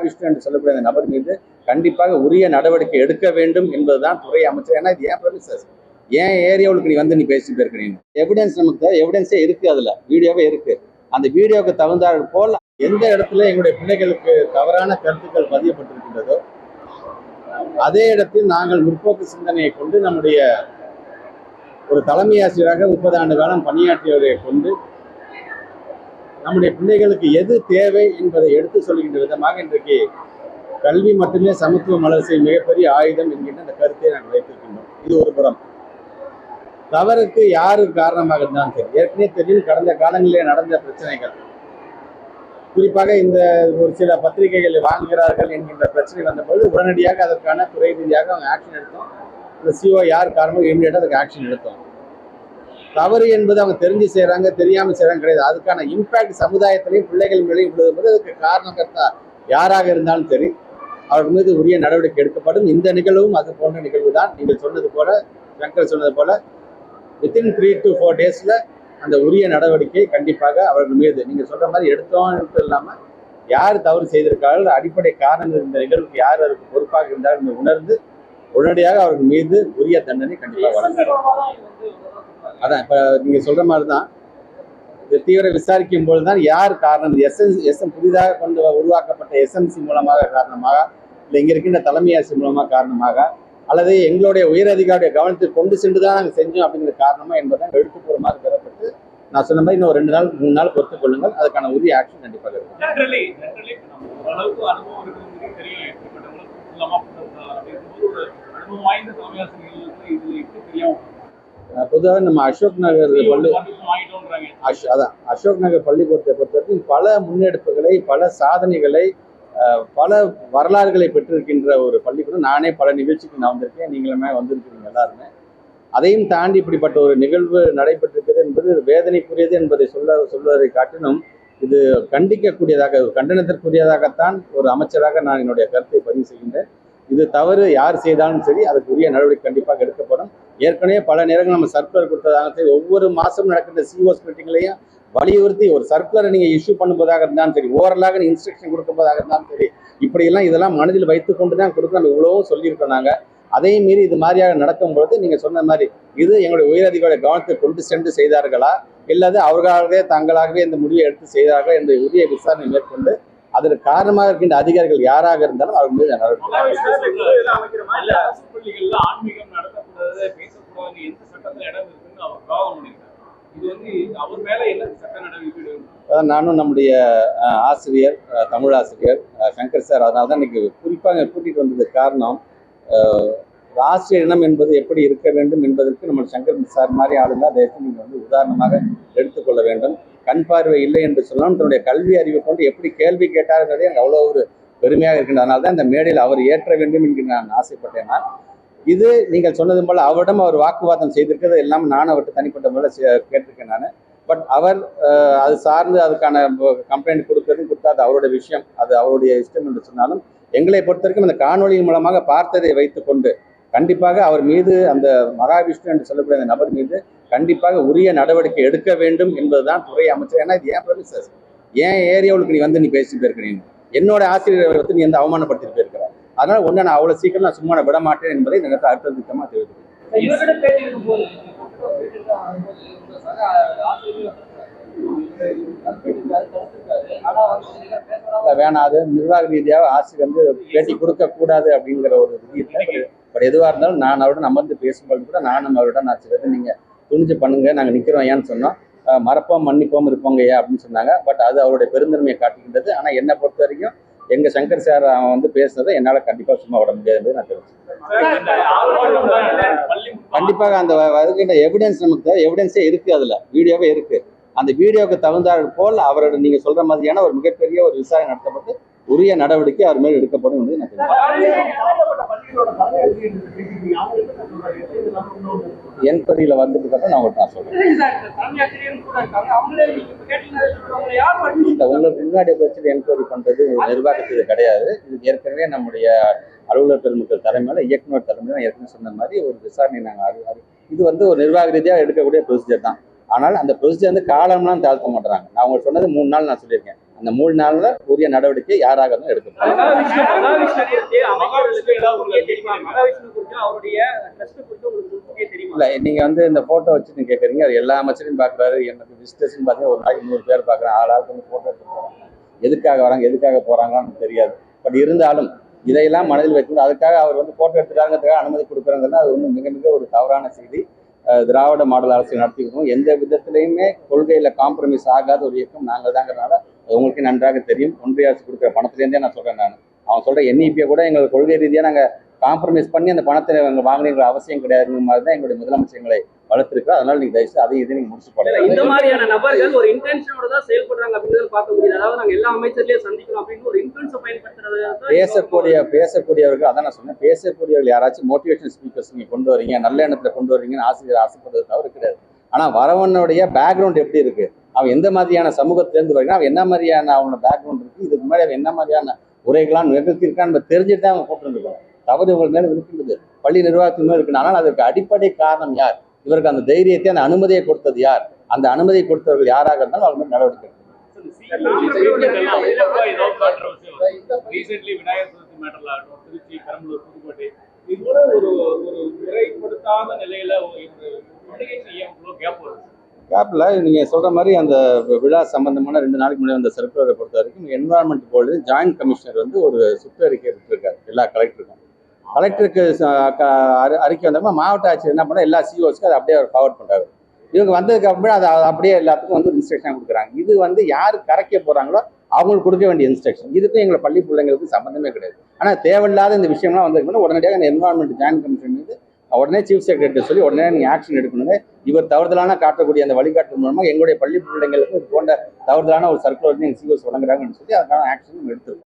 மகாவிஷ்ணு என்று சொல்லக்கூடிய அந்த நபர் மீது கண்டிப்பாக உரிய நடவடிக்கை எடுக்க வேண்டும் என்பதுதான் துறை அமைச்சர். ஏன்னா இது ஏன் ப்ரொமிசஸ் ஏன் ஏரியாவுக்கு நீ வந்து நீ பேசிட்டு இருக்க எவிடன்ஸ் நமக்கு எவிடன்ஸே இருக்கு அதுல. வீடியோவே இருக்கு. அந்த வீடியோவுக்கு தகுந்தாற் போல் எந்த இடத்துல எங்களுடைய பிள்ளைகளுக்கு தவறான கருத்துக்கள் பதியப்பட்டிருக்கின்றதோ அதே இடத்தில் நாங்கள் முற்போக்கு சிந்தனையை கொண்டு நம்முடைய ஒரு தலைமை ஆசிரியராக முப்பது ஆண்டு காலம் பணியாற்றியவரை கொண்டு நம்முடைய பிள்ளைகளுக்கு எது தேவை என்பதை எடுத்து சொல்கின்ற விதமாக இன்றைக்கு கல்வி மட்டுமே சமத்துவ மலர்ச்சி மிகப்பெரிய ஆயுதம் என்கின்ற அந்த கருத்தை நாங்கள் வைத்திருக்கின்றோம். இது ஒரு புறம். தவறுக்கு யாரு காரணமாக இருந்தாலும் சரி ஏற்கனவே தெரியும் கடந்த காலங்களிலே நடந்த பிரச்சனைகள். குறிப்பாக இந்த ஒரு சில பத்திரிகைகள் வாங்குகிறார்கள் என்கின்ற பிரச்சனை வந்தபோது உடனடியாக அதற்கான துறை ரீதியாக அவங்க ஆக்ஷன் எடுத்தோம். இந்த சிஓ யார் காரணமோ இமீடியட்டாக அதுக்கு ஆக்ஷன் எடுத்தோம். தவறு என்பது அவங்க தெரிஞ்சு செய்கிறாங்க தெரியாமல் செய்கிறாங்க கிடையாது. அதுக்கான இம்பேக்ட் சமுதாயத்திலையும் பிள்ளைகள் மேலேயும் விழுது போது அதுக்கு காரணகர்த்தா யாராக இருந்தாலும் சரி அவர்கள் மீது உரிய நடவடிக்கை எடுக்கப்படும். இந்த நிகழ்வும் அது போன்ற நிகழ்வு தான். நீங்கள் சொன்னது போல சங்கர் சொன்னது போல வித்தின் த்ரீ டு ஃபோர் டேஸில் அந்த உரிய நடவடிக்கை கண்டிப்பாக அவர்கள் மீது. நீங்கள் சொல்கிற மாதிரி எடுத்தோம் இல்லாமல் யார் தவறு செய்திருக்கார்கள் அடிப்படை காரணங்கள் இந்த நிகழ்வுக்கு யார் அவருக்கு பொறுப்பாக இருந்தாலும் உணர்ந்து உடனடியாக அவர்கள் மீது உரிய தண்டனை கண்டிப்பாக வழங்க அதான் இப்போ நீங்கள் சொல்கிற மாதிரி தான் இது தீவிர விசாரிக்கும் பொழுது தான் யார் காரணம்? எஸ்என் எஸ்எம் புதிதாக கொண்டு உருவாக்கப்பட்ட எஸ்எம்சி மூலமாக காரணமாக இல்லை இங்கே இருக்கின்ற தலைமை ஆட்சி மூலமாக காரணமாக அல்லது எங்களுடைய உயர் அதிகாரியுடைய கவனத்துக்கு கொண்டு சென்று தான் நாங்கள் செஞ்சோம் அப்படிங்கிற காரணமா என்பதை எழுத்துப்பூர்வமாக பெறப்பட்டு நான் சொன்ன மாதிரி இன்னும் ரெண்டு நாள் மூணு நாள் பொறுத்துக் கொள்ளுங்கள். அதுக்கான உரிய ஆக்ஷன் கண்டிப்பாக இருக்கும். பொதுவாக நம்ம அசோக் நகர் பள்ளி அஷ் அதான் அசோக் நகர் பள்ளிக்கூடத்தை பொறுத்தவரைக்கும் பல முன்னெடுப்புகளை பல சாதனைகளை பல வரலாறுகளை பெற்றிருக்கின்ற ஒரு பள்ளிக்கூடம். நானே பல நிகழ்ச்சிக்கு நான் வந்திருக்கேன். நீங்களுமே வந்திருக்கிறீங்க எல்லாருமே. அதையும் தாண்டி இப்படிப்பட்ட ஒரு நிகழ்வு நடைபெற்றிருக்கிறது என்பது வேதனைக்குரியது என்பதை சொல்ல சொல்வதை காட்டிலும் இது கண்டிக்கக்கூடியதாக கண்டனத்திற்குரியதாகத்தான் ஒரு அமைச்சராக நான் என்னுடைய கருத்தை பதிவு செய்கின்றேன். இது தவறு யார் செய்தாலும் சரி அதுக்கு உரிய நடவடிக்கை கண்டிப்பாக எடுக்கப்படும். ஏற்கனவே பல நேரங்கள் நம்ம சர்க்குலர் கொடுத்ததாக ஒவ்வொரு மாதம் நடக்கின்ற சிஓஸ் மீட்டிங்லையும் வலியுறுத்தி ஒரு சர்க்குலரை நீங்கள் இஷ்யூ பண்ணும்போதாக இருந்தாலும் சரி ஓவரலாக நீங்கள் இன்ஸ்ட்ரக்ஷன் கொடுக்கும்போதாக இருந்தாலும் சரி இப்படியெல்லாம் இதெல்லாம் மனதில் வைத்துக்கொண்டு தான் கொடுக்கணும் நம்ம இவ்வளவும் சொல்லியிருக்கோம் நாங்கள் அதையும் மீறி இது மாதிரியாக நடக்கும் பொழுது நீங்கள் சொன்ன மாதிரி இது எங்களுடைய உயரதிகாரிய கவனத்தை கொண்டு சென்று செய்தார்களா? இல்லாது அவர்களாகவே தங்களாகவே இந்த முடிவை எடுத்து செய்தார்களா? என்ற உரிய விசாரணை மேற்கொண்டு அதற்கு காரணமாக இருக்கின்ற அதிகாரிகள் யாராக இருந்தாலும் அவர் மீது நடவடிக்கை நானும் நம்முடைய ஆசிரியர் தமிழ் ஆசிரியர் சங்கர் சார் அதனால தான் இன்னைக்கு குறிப்பாக கூட்டிகிட்டு வந்ததுக்கு காரணம் ஆசிரியர் இனம் என்பது எப்படி இருக்க வேண்டும் என்பதற்கு நம்ம சங்கர் சார் மாதிரி ஆளுங்க அதை நீங்கள் வந்து உதாரணமாக எடுத்துக்கொள்ள வேண்டும். கண் பார்வை இல்லை என்று சொல்லலாம் தன்னுடைய கல்வி அறிவை கொண்டு எப்படி கேள்வி கேட்டாருங்கிறதே எனக்கு அவ்வளோ ஒரு பெருமையாக இருக்கின்ற அதனால தான் இந்த மேடையில் அவர் ஏற்ற வேண்டும் என்று நான் ஆசைப்பட்டேன்? நான் இது நீங்கள் சொன்னது போல அவரிடம் அவர் வாக்குவாதம் செய்திருக்கிறது எல்லாம் நான் அவர்கிட்ட தனிப்பட்ட முறையில் கேட்டிருக்கேன் நான். பட் அவர் அஹ், அது சார்ந்து அதுக்கான கம்ப்ளைண்ட் கொடுக்கறதும் கொடுத்தா அது அவருடைய விஷயம் அது அவருடைய இஷ்டம் என்று சொன்னாலும் எங்களை பொறுத்த வரைக்கும் அந்த காணொலியின் மூலமாக பார்த்ததை வைத்துக்கொண்டு கண்டிப்பாக அவர் மீது அந்த மகாவிஷ்ணு என்று சொல்லக்கூடிய அந்த நபர் மீது கண்டிப்பாக உரிய நடவடிக்கை எடுக்க வேண்டும் என்பதுதான் துறை அமைச்சர். ஏன்னா இது ஏன் ப்ரொமிசஸ் ஏன் ஏரியாவுக்கு நீ வந்து நீ பேசிட்டு இருக்க நீ? என்னோட ஆசிரியரை வந்து நீ எந்த அவமானப்படுத்திட்டு போயிருக்கிற. அதனால ஒன்று நான் அவ்வளோ சீக்கிரம் நான் சும்மா விட மாட்டேன் என்பதை இந்த நேரத்தில் அடுத்த திட்டமாக தெரிவித்துக்கிறேன் வந்து வேணாம் அது நிர்வாக ரீதியாக ஆசிரியர் வந்து பேட்டி கொடுக்க கூடாது அப்படிங்கிற ஒரு விதி இல்லை. பட் எதுவாக இருந்தாலும் நான் அவருடன் அமர்ந்து பேசும்போது கூட நானும் அவருடன் நான் சிலது நீங்கள் துணிஞ்சு பண்ணுங்க நாங்கள் நிற்கிறோம் ஏன்னு சொன்னோம். மறப்போம் மன்னிப்போம் இருப்போங்க ஐயா அப்படின்னு சொன்னாங்க. பட் அது அவருடைய பெருந்தன்மையை காட்டுகின்றது. ஆனால் என்னை பொறுத்த வரைக்கும் எங்கள் சங்கர் சார் அவன் வந்து பேசுனதை என்னால் கண்டிப்பாக சும்மா விட முடியாது நான் தெரிவிச்சேன் கண்டிப்பாக அந்த வருகின்ற எவிடன்ஸ் நமக்கு எவிடன்ஸே இருக்குது அதில். வீடியோவே இருக்குது அந்த வீடியோவுக்கு தகுந்தாற் போல் அவரோட நீங்கள் சொல்கிற மாதிரியான ஒரு மிகப்பெரிய ஒரு விசாரணை நடத்தப்பட்டு உரிய நடவடிக்கை அவர் மேல் எடுக்கப்படும் என்பதை நான் என்கொயரியில் வந்ததுக்கு அப்புறம் நான் நான் permission இந்த உங்களுக்கு முன்னாடி வச்சு என்கொயரி பண்ணுறது நிர்வாகத்துக்கு கிடையாது. இது ஏற்கனவே நம்முடைய அலுவலர் பெருமக்கள் தலைமையில் இயக்குனர் தலைமையில் ஏற்கனவே சொன்ன மாதிரி ஒரு விசாரணை நாங்கள் இது வந்து ஒரு நிர்வாக ரீதியாக எடுக்கக்கூடிய ப்ரொசீஜர் தான். ஆனால் அந்த ப்ரொசீஜர் வந்து காலம்லாம் தாழ்த்த மாட்டுறாங்க. நான் உங்களுக்கு சொன்னது மூணு நாள் நான் சொல்லியிருக்கேன். அந்த மூணு நாள்ல உரிய நடவடிக்கை யாராக இருந்தாலும் தெரியுமா? இல்ல நீங்க வந்து இந்த போட்டோ வச்சு நீங்க கேக்குறீங்க. அவர் எல்லா அமைச்சரையும் பாக்குறாரு எனக்கு விசிட்டர்ஸ் பார்த்தீங்கன்னா ஒரு நாளைக்கு நூறு பேர் பாக்குறேன் ஆளாளுக்கு வந்து போட்டோ எடுத்து போறாங்க. எதுக்காக வராங்க எதுக்காக போறாங்கன்னு தெரியாது. பட் இருந்தாலும் இதையெல்லாம் மனதில் வைத்து அதுக்காக அவர் வந்து போட்டோ எடுத்துட்டாங்கிறதுக்காக அனுமதி கொடுக்குறாங்கன்னா அது வந்து மிக மிக ஒரு தவறான செய்தி. திராவிட மாடல் அரசு நடத்திருக்கோம் எந்த விதத்திலையுமே கொள்கையில் காம்ப்ரமைஸ் ஆகாத ஒரு இயக்கம் நாங்கள் தாங்கிறனால அது உங்களுக்கு நன்றாக தெரியும். ஒன்றிய அரசு கொடுக்குற பணத்துலேருந்தே நான் சொல்கிறேன் நான். அவன் சொல்கிற என்இபியை கூட எங்களுக்கு கொள்கை ரீதியாக நாங்கள் காம்ப்ரமைஸ் பண்ணி அந்த பணத்தை நாங்கள் வாங்கினீங்கிற அவசியம் கிடையாதுங்கிற மாதிரி தான் எங்களுடைய முதலமைச்சர் எங்களை வளர்த்துருக்கோம் அதனால நீங்க தயவுசெய்து அதையும் இதையும் நீங்க முடிச்சு போடலாம் இந்த மாதிரியான நபர்கள் ஒரு இன்டென்ஷனோட தான் செயல்படுறாங்க அப்படின்றத பார்க்க முடியுது. அதாவது நாங்க எல்லா அமைச்சர்லயும் சந்திக்கிறோம் அப்படின்னு ஒரு இன்ஃபுளுன்ஸை பயன்படுத்துறது பேசக்கூடிய பேசக்கூடியவர்கள் அதான் நான் சொன்னேன் பேசக்கூடியவர்கள் யாராச்சும் மோட்டிவேஷன் ஸ்பீக்கர்ஸ் நீங்க கொண்டு வரீங்க நல்ல எண்ணத்துல கொண்டு வரீங்கன்னு ஆசிரியர் ஆசைப்படுறது தவறு கிடையாது. ஆனா வரவனுடைய பேக்ரவுண்ட் எப்படி இருக்கு? அவன் எந்த மாதிரியான சமூகத்திலேருந்து வருகிறான் அவன் என்ன மாதிரியான அவனோட பேக்ரவுண்ட் இருக்கு? இதுக்கு முன்னாடி அவன் என்ன மாதிரியான உரைகளாம் நிகழ்த்திருக்கான்னு தெரிஞ்சுட்டு தான் அவன் போட்டுருந்துருக்கோம் தவறு மேல இருக்கின்றது பள்ளி நிர்வாகத்தின் மேல இருக்கு ஆனால் அதற்கு அடிப்படை காரணம் யார்? இவருக்கு அந்த தைரியத்தை அந்த அனுமதியை கொடுத்தது யார்? அந்த அனுமதியை கொடுத்தவர்கள் யாராக இருந்தாலும் மேல் நடவடிக்கை எடுக்கணும். ரீசென்ட்லி விநாயகர் சதுர்த்தி மேட்டர்ல ஆகட்டும் திருச்சி பெரம்பலூர் புதுக்கோட்டை இது கூட ஒரு ஒரு முறைப்படுத்தாத நிலையில ஒரு பண்டிகை செய்ய இவ்வளோ கேப் வருது. கேப்ல நீங்க சொல்ற மாதிரி அந்த விழா சம்பந்தமான ரெண்டு நாளைக்கு முன்னாடி அந்த சர்க்குலரை பொறுத்த வரைக்கும் என்வரான்மெண்ட் போர்டு ஜாயின்ட் கமிஷனர் வந்து ஒரு சுற்றறிக்கை எடுத்திருக்காரு எல்லா கலெக்டருக்கும் கலெக்டருக்கு அறிக்கை வந்தப்போ மாவட்ட ஆட்சியர் என்ன பண்ணா எல்லா சிஓஸ்க்கு அதை அப்படியே அவர் ஃபார்வர்ட் பண்ணுறாரு இவங்க வந்ததுக்கு அப்புறம் அதை அப்படியே எல்லாத்துக்கும் வந்து இன்ஸ்ட்ரக்ஷன் கொடுக்குறாங்க. இது வந்து யார் கரைக்க போகிறாங்களோ அவங்களுக்கு கொடுக்க வேண்டிய இன்ஸ்ட்ரக்ஷன் இதுக்கும் எங்களை பள்ளி பிள்ளைங்களுக்கு சம்மந்தமே கிடையாது. ஆனால் தேவையில்லாத இந்த விஷயம்லாம் வந்ததுக்கு உடனடியாக அந்த என்வரான்மெண்ட் ஜாயின் கமிஷன் வந்து உடனே சீஃப் செக்ரட்டரி சொல்லி உடனே நீங்கள் ஆக்ஷன் எடுக்கணுங்க. இவர் தவறுதலான காட்டக்கூடிய அந்த வழிகாட்டு மூலமாக எங்களுடைய பள்ளி பிள்ளைங்களுக்கு இது போன்ற தவறுதலான ஒரு சர்க்குலர் எங்கள் சிஓஸ் வழங்குறாங்கன்னு சொல்லி அதுக்கான ஆக்ஷன் எடுத்துருக்கோம்.